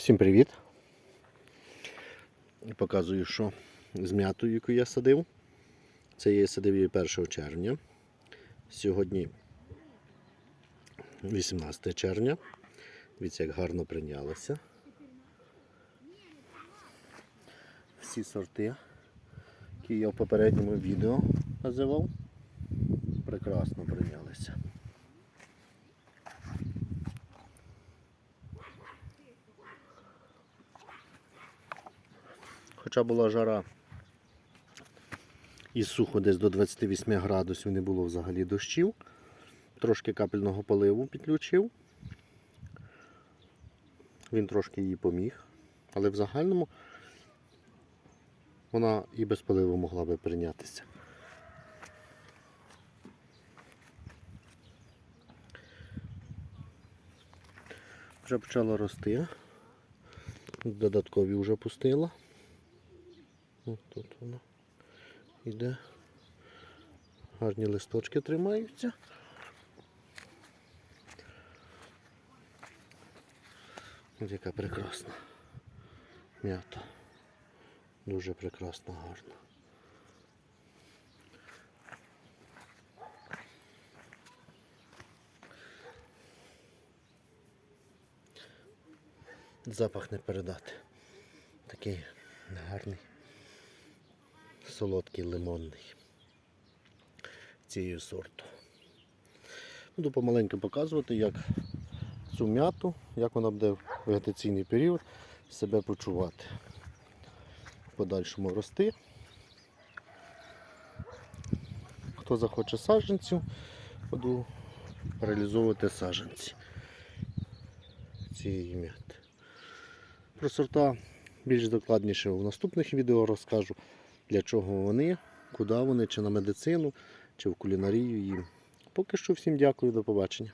Всім привіт! Показую, що з м'ятою, яку я садив. Це я садив її 1 червня. Сьогодні 18 червня. Дивіться, як гарно прийнялося. Всі сорти, які я в попередньому відео називав, прекрасно прийнялися. Хоча була жара і сухо десь до 28 градусів не було взагалі дощів. Трошки капельного поливу підключив. Він трошки їй поміг. Але в загальному вона і без поливу могла би прийнятися. Вже почала рости. Додаткові вже пустила. Ось тут воно йде. Гарні листочки тримаються. Ось яка прекрасна м'ята. Дуже прекрасно гарна. Запах не передати. Такий гарний солодкий лимонний цієї сорту. Буду помаленьку показувати, як цю м'яту, як вона буде в вегетаційний період себе почувати. В подальшому рости. Хто захоче саджанців, буду реалізовувати саджанці цієї м'яти. Про сорта більш докладніше в наступних відео розкажу для чого вони, куди вони, чи на медицину, чи в кулінарію їм. Поки що всім дякую, до побачення.